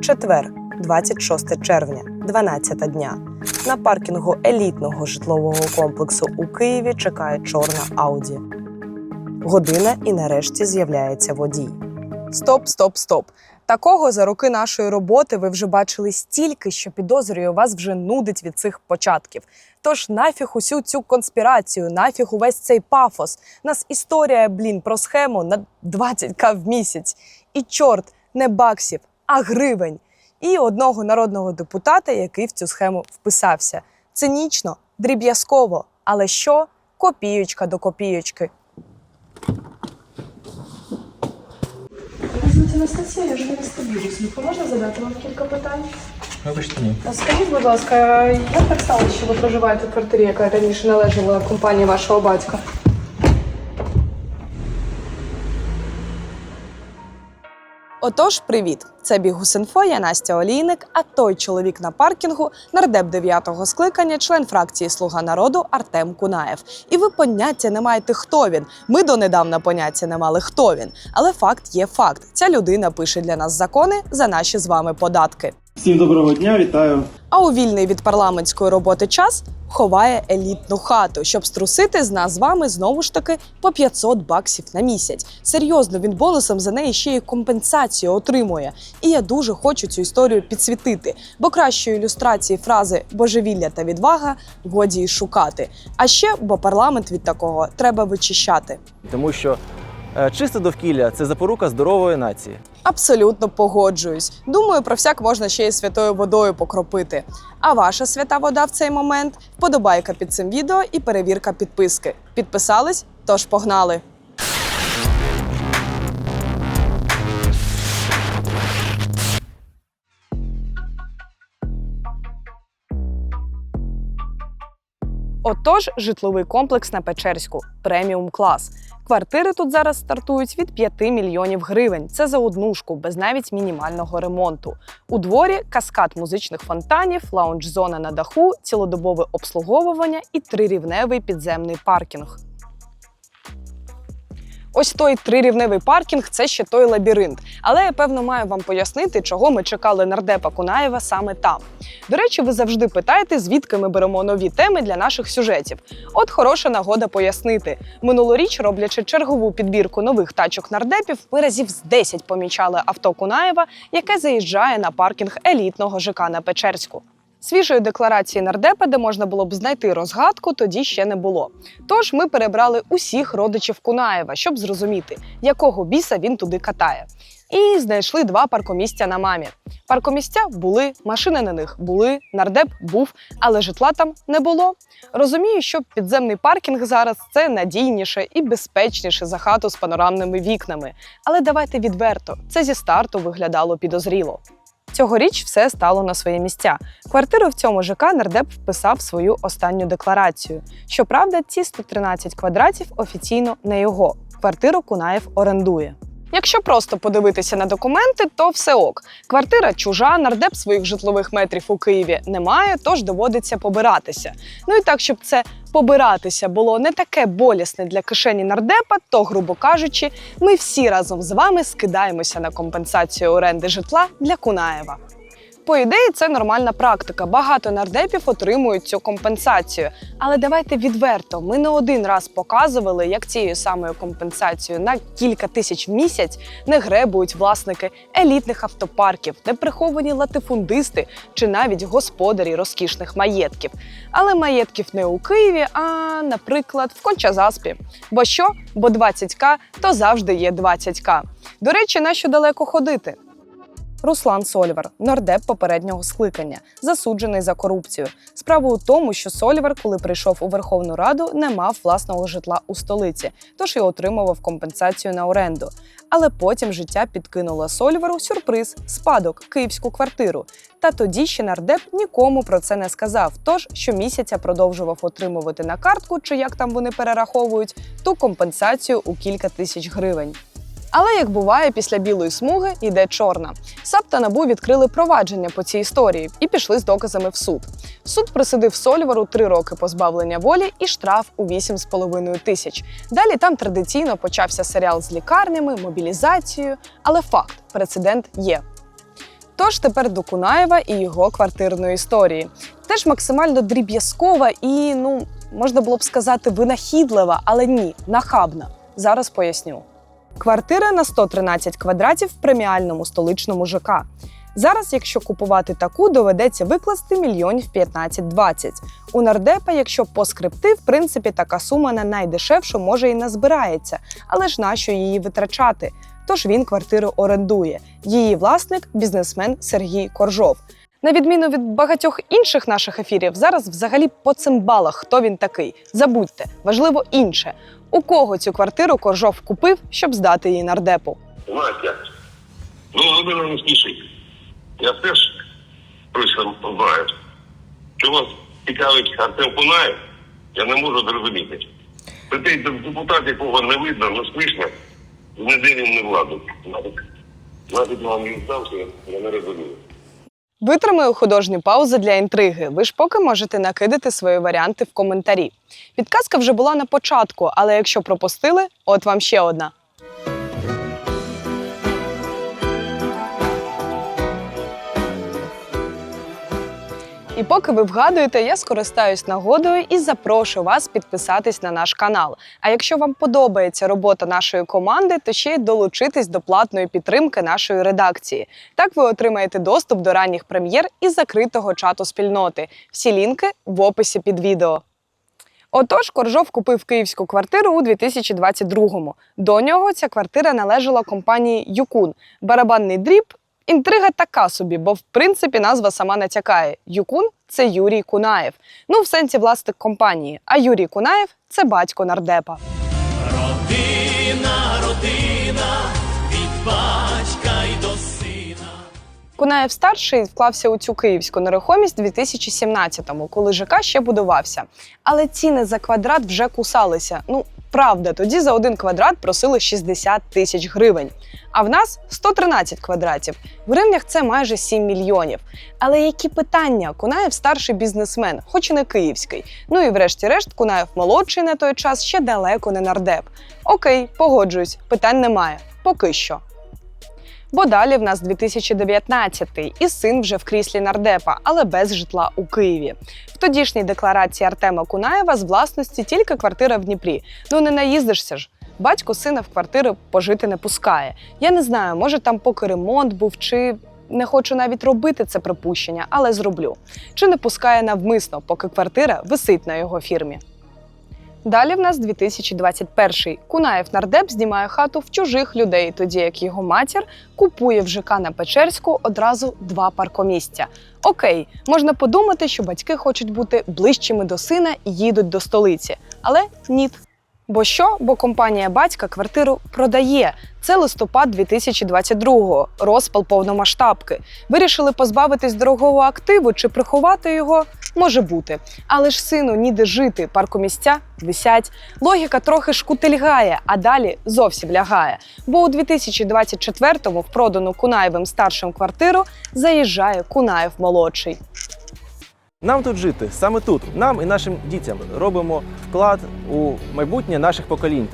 Четвер, 26 червня, 12 дня. На паркінгу елітного житлового комплексу у Києві чекає чорна Ауді. Година і нарешті з'являється водій. Стоп, стоп, стоп. Такого за роки нашої роботи ви вже бачили стільки, що підозрюю, вас вже нудить від цих початків. Тож нафіг усю цю конспірацію, нафіг увесь цей пафос. Нас історія, блін, про схему на 20к в місяць. І чорт, не баксів, а гривень. І одного народного депутата, який в цю схему вписався. Цинічно, дріб'язково. Але що? Копієчка до. Мене звуть Анастасія, я журналістка Бігусніку. Можна задати вам кілька питань? Вибачте, ні. А Скажіть, будь ласка, як так сталося, що ви проживаєте в квартирі, яка раніше належала компанії вашого батька? Отож, привіт! Це Бігусинфо, я Настя Олійник, а той чоловік на паркінгу нардеп 9-го скликання, член фракції Слуга народу Артем Кунаєв. І ви поняття не маєте, хто він. Ми донедавна поняття не мали, хто він. Але факт є факт. Ця людина пише для нас закони за наші з вами податки. Всім доброго дня, вітаю. А у вільний від парламентської роботи час ховає елітну хату, щоб струсити з нас з вами знову ж таки по 500 баксів на місяць. Серйозно, він бонусом за неї ще й компенсацію отримує. І я дуже хочу цю історію підсвітити, бо кращої ілюстрації фрази божевілля та відвага годі й шукати. А ще бо парламент від такого треба вичищати. Тому що чисте довкілля це запорука здорової нації. Абсолютно погоджуюсь. Думаю, про всяк можна ще й святою водою покропити. А ваша свята вода в цей момент вподобайка під цим відео і перевірка підписки. Підписались? Тож погнали! Отож, житловий комплекс на Печерську преміум клас. Квартири тут зараз стартують від 5 мільйонів гривень. Це за однушку, без навіть мінімального ремонту. У дворі каскад музичних фонтанів, лаунж-зона на даху, цілодобове обслуговування і трирівневий підземний паркінг. Ось той трирівневий паркінг це ще той лабіринт. Але я певно маю вам пояснити, чого ми чекали нардепа Кунаєва саме там. До речі, ви завжди питаєте, звідки ми беремо нові теми для наших сюжетів. От хороша нагода пояснити. Минулоріч, роблячи чергову підбірку нових тачок нардепів, ми разів з 10 помічали авто Кунаєва, яке заїжджає на паркінг елітного ЖК на Печерську. Свіжої декларації нардепа, де можна було б знайти розгадку, тоді ще не було. Тож ми перебрали усіх родичів Кунаєва, щоб зрозуміти, якого біса він туди катає. І знайшли два паркомістя на мамі. Паркомістя були, машини на них були, нардеп був, але житла там не було. Розумію, що підземний паркінг зараз це надійніше і безпечніше за хату з панорамними вікнами. Але давайте відверто, це зі старту виглядало підозріло. Цьогоріч все стало на свої місця. Квартиру в цьому ЖК нардеп вписав свою останню декларацію. Щоправда, ці 113 квадратів офіційно не його. Квартиру Кунаєв орендує. Якщо просто подивитися на документи, то все ок. Квартира чужа, нардеп своїх житлових метрів у Києві немає, тож доводиться побиратися. Ну і так, щоб це побиратися було не таке болісне для кишені нардепа, то, грубо кажучи, ми всі разом з вами скидаємося на компенсацію оренди житла для Кунаєва. По ідеї, це нормальна практика. Багато нардепів отримують цю компенсацію. Але давайте відверто, ми не один раз показували, як цією самою компенсацією на кілька тисяч в місяць не гребують власники елітних автопарків, не приховані латифундисти чи навіть господарі розкішних маєтків. Але маєтків не у Києві, а, наприклад, в Кончазаспі. Бо що? Бо 20к то завжди є 20к. До речі, на що далеко ходити? Руслан Сольвар, нардеп попереднього скликання, засуджений за корупцію. Справа у тому, що Сольвар, коли прийшов у Верховну Раду, не мав власного житла у столиці, тож і отримував компенсацію на оренду. Але потім життя підкинуло Сольвару сюрприз спадок київську квартиру. Та тоді ще нардеп нікому про це не сказав. Тож щомісяця продовжував отримувати на картку, чи як там вони перераховують, ту компенсацію у кілька тисяч гривень. Але як буває, після білої смуги йде чорна. САП та НАБУ відкрили провадження по цій історії і пішли з доказами в суд. Суд присудив Сольвару три роки позбавлення волі і штраф у 8,5 тисяч. Далі там традиційно почався серіал з лікарнями, мобілізацією, але факт прецедент є. Тож тепер до Кунаєва і його квартирної історії. Теж максимально дріб'язкова і, ну, можна було б сказати, винахідлива, але ні, нахабна. Зараз поясню. Квартира на 113 квадратів в преміальному столичному ЖК. Зараз, якщо купувати таку, доведеться викласти мільйонів 15-20. У нардепа, якщо по скрипти, в принципі, така сума на найдешевшу може і назбирається, але ж нащо її витрачати? Тож він квартиру орендує. Її власник бізнесмен Сергій Коржов. На відміну від багатьох інших наших ефірів, зараз взагалі по цимбалах, хто він такий. Забудьте, важливо інше. У кого цю квартиру Коржов купив, щоб здати її нардепу? Знаєш як? Ну, але не спішить. Я теж точно знаю. Чого цікавить Артем Кунаєв, я не можу зрозуміти. Той депутат, якого не видно, не смішно, ніде він не владу. Навіть, вам він здався, я не розумію. Витримаю художню паузу для інтриги. Ви ж поки можете накидати свої варіанти в коментарі. Підказка вже була на початку, але якщо пропустили, от вам ще одна. І поки ви вгадуєте, я скористаюсь нагодою і запрошу вас підписатись на наш канал. А якщо вам подобається робота нашої команди, то ще й долучитись до платної підтримки нашої редакції. Так ви отримаєте доступ до ранніх прем'єр і закритого чату спільноти. Всі лінки в описі під відео. Отож, Коржов купив київську квартиру у 2022-му. До нього ця квартира належала компанії Юкун. Барабанний дріб. Інтрига така собі, бо в принципі назва сама натякає. Юкун це Юрій Кунаєв. Ну, в сенсі власник компанії. А Юрій Кунаєв це батько нардепа. Родина, родина, від батька й до сина. Кунаєв старший вклався у цю київську нерухомість у 2017-му, коли ЖК ще будувався. Але ціни за квадрат вже кусалися. Ну, правда, тоді за один квадрат просили 60 тисяч гривень. А в нас 113 квадратів. В гривнях це майже 7 мільйонів. Але які питання? Кунаєв старший бізнесмен, хоч і не київський. Ну і врешті-решт, Кунаєв молодший на той час ще далеко не нардеп. Окей, погоджуюсь, питань немає. Поки що. Бо далі в нас 2019 і син вже в кріслі нардепа, але без житла у Києві. В тодішній декларації Артема Кунаєва з власності тільки квартира в Дніпрі. Ну не наїздишся ж. Батько сина в квартиру пожити не пускає. Я не знаю, може там поки ремонт був, чи не хочу навіть робити це припущення, але зроблю. Чи не пускає навмисно, поки квартира висить на його фірмі. Далі в нас 2021. Кунаєв нардеп знімає хату в чужих людей, тоді як його матір купує в ЖК на Печерську одразу два паркомісця. Окей, можна подумати, що батьки хочуть бути ближчими до сина і їдуть до столиці. Але ні. Бо що? Бо компанія батька квартиру продає. Це листопад 2022-го, розпал повномасштабки. Вирішили позбавитись дорогого активу чи приховати його? Може бути. Але ж сину ніде жити, паркомісця висять. Логіка трохи шкутильгає, а далі зовсім лягає. Бо у 2024-му в продану Кунаєвим старшим квартиру заїжджає Кунаєв молодший. Нам тут жити, саме тут, нам і нашим дітям робимо вклад у майбутнє наших поколінь.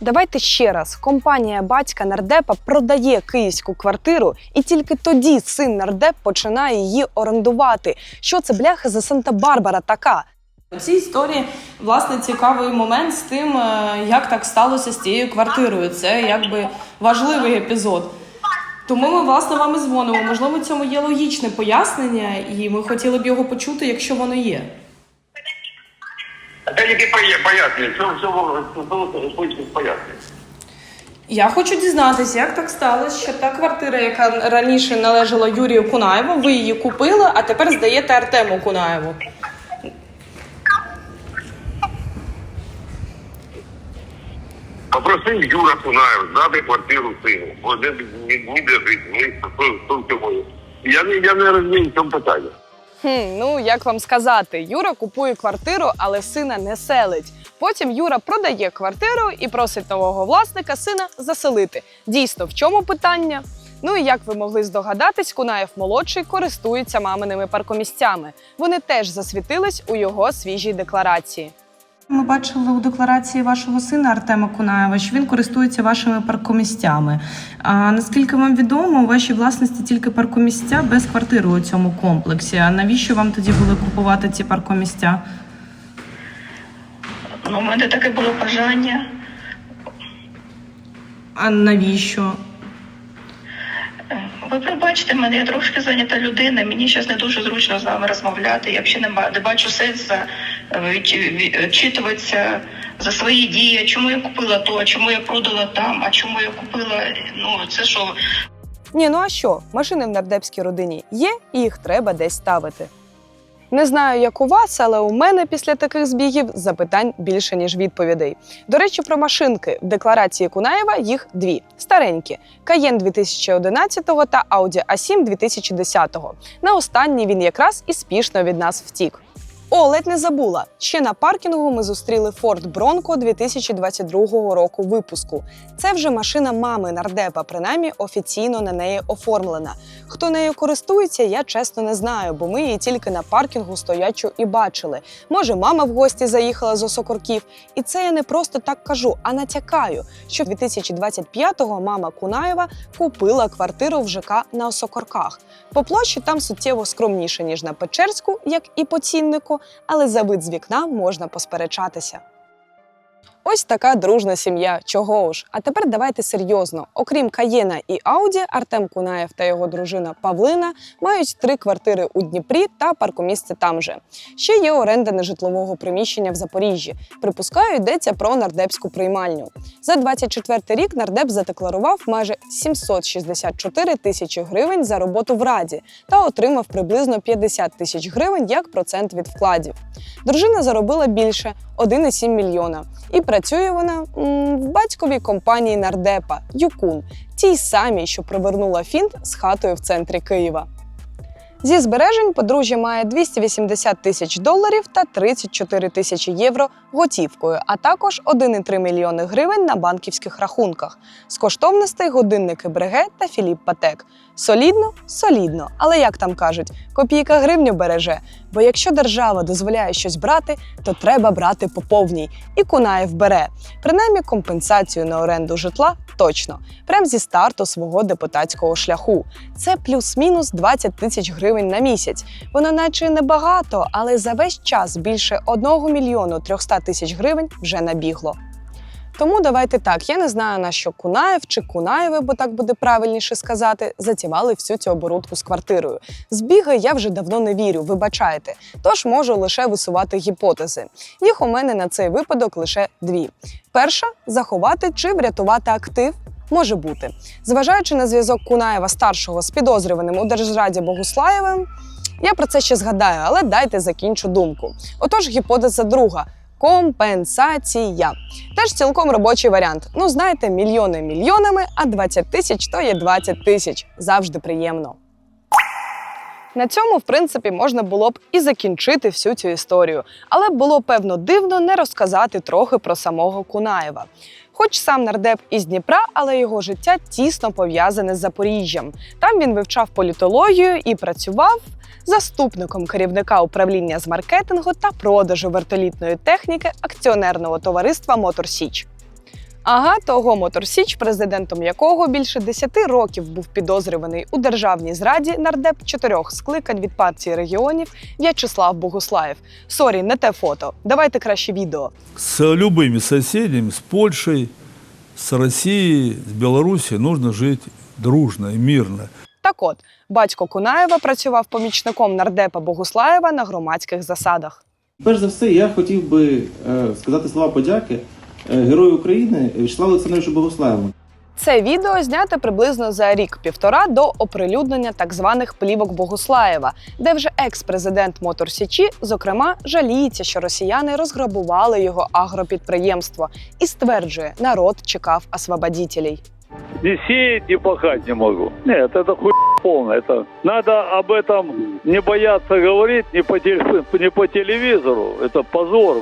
Давайте ще раз. Компанія батька нардепа продає київську квартиру, і тільки тоді син нардеп починає її орендувати. Що це бляха за Санта-Барбара така? У цій історії власне цікавий момент з тим, е, як так сталося з цією квартирою. Це якби важливий епізод. Тому ми власне вам і дзвонимо. Можливо, цьому є логічне пояснення, і ми хотіли б його почути, якщо воно є. А це які пояснення? Що, що ви що ви хочете пояснення? Я хочу дізнатися, як так сталося, що та квартира, яка раніше належала Юрію Кунаєву, ви її купили, а тепер здаєте Артему Кунаєву. Попросив Юра Кунаєв здати квартиру сину, бо не, ніде жити, ми хто. Я не, я не розумію, в чому питання. Хм, ну як вам сказати, Юра купує квартиру, але сина не селить. Потім Юра продає квартиру і просить нового власника сина заселити. Дійсно, в чому питання? Ну і як ви могли здогадатись, Кунаєв молодший користується маминими паркомісцями. Вони теж засвітились у його свіжій декларації. Ми бачили у декларації вашого сина Артема Кунаєва, що він користується вашими паркомістями. А наскільки вам відомо, у вашій власності тільки паркомістя без квартири у цьому комплексі. А навіщо вам тоді були купувати ці паркомістя? Ну, у мене таке було бажання. А навіщо? Е, Ви пробачте мене, я трошки зайнята людина. Мені зараз не дуже зручно з вами розмовляти. Я взагалі не, ба- не бачу сенсу відчитуватися за свої дії. Чому я купила то, а чому я продала там, а чому я купила. Ну, це що, Ні, ну а що? Машини в нардепській родині є, і їх треба десь ставити. Не знаю, як у вас, але у мене після таких збігів запитань більше, ніж відповідей. До речі, про машинки. В декларації Кунаєва їх дві старенькі: Cayenne 2011 та Audi A7 2010. На останній він якраз і спішно від нас втік. О, ледь не забула. Ще на паркінгу ми зустріли Ford Bronco 2022 року випуску. Це вже машина мами нардепа, принаймні офіційно на неї оформлена. Хто нею користується, я чесно не знаю, бо ми її тільки на паркінгу стоячу і бачили. Може, мама в гості заїхала з осокорків. І це я не просто так кажу, а натякаю, що 2025-го мама Кунаєва купила квартиру в ЖК на осокорках. По площі там суттєво скромніше, ніж на Печерську, як і по ціннику, але за вид з вікна можна посперечатися. Ось така дружна сім'я. Чого ж? А тепер давайте серйозно. Окрім Каєна і Ауді, Артем Кунаєв та його дружина Павлина мають три квартири у Дніпрі та паркомісце там же. Ще є оренда нежитлового приміщення в Запоріжжі. Припускаю, йдеться про нардепську приймальню. За 24 рік нардеп задекларував майже 764 тисячі гривень за роботу в раді та отримав приблизно 50 тисяч гривень як процент від вкладів. Дружина заробила більше 1,7 мільйона. І працює вона в батьковій компанії нардепа Юкун, тій самій, що провернула фінт з хатою в центрі Києва. Зі збережень подружжя має 280 тисяч доларів та 34 тисячі євро готівкою, а також 1,3 мільйони гривень на банківських рахунках. З коштовностей годинники Бреге та Філіп Патек. Солідно, солідно, але як там кажуть, копійка гривню береже. Бо якщо держава дозволяє щось брати, то треба брати по повній. І Кунаєв бере. Принаймні компенсацію на оренду житла точно, прям зі старту свого депутатського шляху. Це плюс-мінус 20 тисяч гривень на місяць. Воно наче небагато, але за весь час більше 1 мільйону 300 тисяч гривень вже набігло. Тому давайте так. Я не знаю на що Кунаєв чи Кунаєви, бо так буде правильніше сказати, затівали всю цю оборудку з квартирою. Збіги я вже давно не вірю, вибачайте. Тож можу лише висувати гіпотези. Їх у мене на цей випадок лише дві: перша заховати чи врятувати актив. Може бути, зважаючи на зв'язок Кунаєва старшого з підозрюваним у держзраді Богуслаєвим, я про це ще згадаю, але дайте закінчу думку. Отож, гіпотеза друга компенсація. Теж цілком робочий варіант. Ну, знаєте, мільйони мільйонами, а 20 тисяч то є 20 тисяч. Завжди приємно. На цьому, в принципі, можна було б і закінчити всю цю історію, але було певно дивно не розказати трохи про самого Кунаєва. Хоч сам нардеп із Дніпра, але його життя тісно пов'язане з Запоріжжям. Там він вивчав політологію і працював заступником керівника управління з маркетингу та продажу вертолітної техніки акціонерного товариства Мотор Січ. Ага, того Мотор Січ, президентом якого більше 10 років був підозрюваний у державній зраді нардеп чотирьох скликань від партії регіонів В'ячеслав Богуслаєв. Сорі, не те фото. Давайте краще відео. С любыми соседями, с Польшей, с Россией, с Белоруссией нужно жить дружно и мирно. Так от, батько Кунаєва працював помічником нардепа Богуслаєва на громадських засадах. Перш за все, я хотів би е, сказати слова подяки е, Герою України Вячеславу Олександровичу Богослаєву. Це відео знято приблизно за рік-півтора до оприлюднення так званих плівок Богуслаєва, де вже екс-президент Мотор Січі, зокрема, жаліється, що росіяни розграбували його агропідприємство і стверджує, народ чекав освободітелей. Ни сеять, ни пахать не могу. Нет, это хуй полная. Это надо об этом не бояться говорить не по, теле- не по телевизору. Это позор,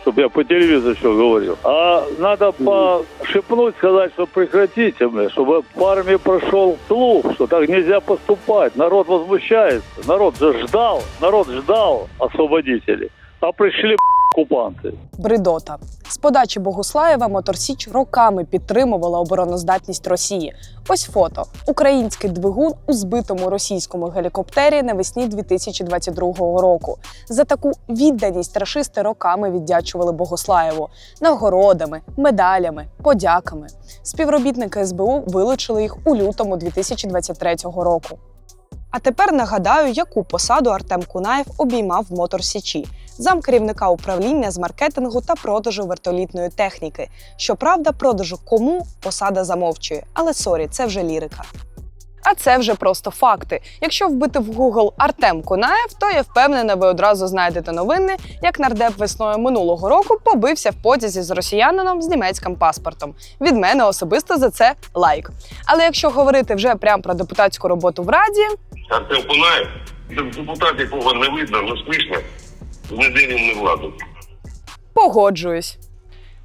чтобы я по телевизору все говорил. А надо пошепнуть, сказать, что прекратите, бля, чтобы в армии прошел слух, что так нельзя поступать. Народ возмущается. Народ же ждал, народ ждал освободителей. А пришли оккупанты. Бридота. З подачі Богуслаєва Моторсіч роками підтримувала обороноздатність Росії. Ось фото: український двигун у збитому російському гелікоптері навесні 2022 року. За таку відданість рашисти роками віддячували Богуслаєву нагородами, медалями, подяками. Співробітники СБУ вилучили їх у лютому 2023 року. А тепер нагадаю, яку посаду Артем Кунаєв обіймав в Мотор Січі замкерівника управління з маркетингу та продажу вертолітної техніки. Щоправда, продажу кому посада замовчує, але сорі, це вже лірика. А це вже просто факти. Якщо вбити в Google Артем Кунаєв, то я впевнена, ви одразу знайдете новини, як нардеп весною минулого року побився в потязі з росіянином з німецьким паспортом. Від мене особисто за це лайк. Але якщо говорити вже прямо про депутатську роботу в раді, Артем Кунаєв, депутат, якого не видно, не слышно, з неділі не владу. Погоджуюсь.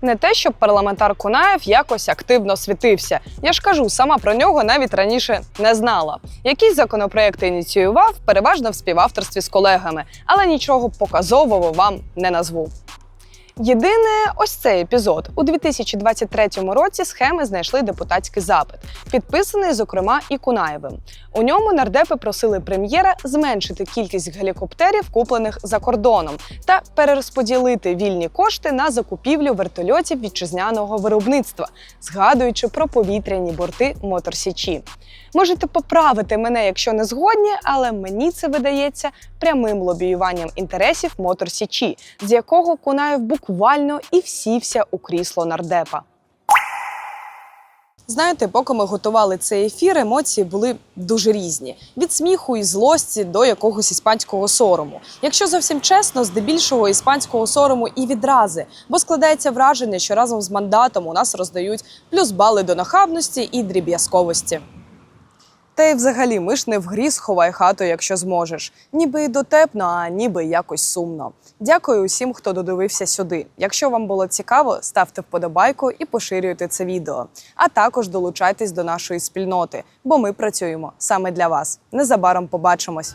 Не те, щоб парламентар Кунаєв якось активно світився. Я ж кажу, сама про нього навіть раніше не знала. Якісь законопроекти ініціював, переважно в співавторстві з колегами, але нічого показового вам не назву. Єдине, ось цей епізод. У 2023 році схеми знайшли депутатський запит, підписаний, зокрема, і Кунаєвим. У ньому нардепи просили прем'єра зменшити кількість гелікоптерів, куплених за кордоном, та перерозподілити вільні кошти на закупівлю вертольотів вітчизняного виробництва, згадуючи про повітряні борти Моторсічі. Можете поправити мене, якщо не згодні, але мені це видається прямим лобіюванням інтересів Мотор Січі, з якого Кунаєв буквально і всівся у крісло нардепа. Знаєте, поки ми готували цей ефір, емоції були дуже різні: від сміху і злості до якогось іспанського сорому. Якщо зовсім чесно, здебільшого іспанського сорому і відрази, бо складається враження, що разом з мандатом у нас роздають плюс бали до нахабності і дріб'язковості. Та й взагалі ми ж не в грі сховай хату, якщо зможеш. Ніби і дотепно, а ніби якось сумно. Дякую усім, хто додивився сюди. Якщо вам було цікаво, ставте вподобайку і поширюйте це відео. А також долучайтесь до нашої спільноти, бо ми працюємо саме для вас. Незабаром побачимось.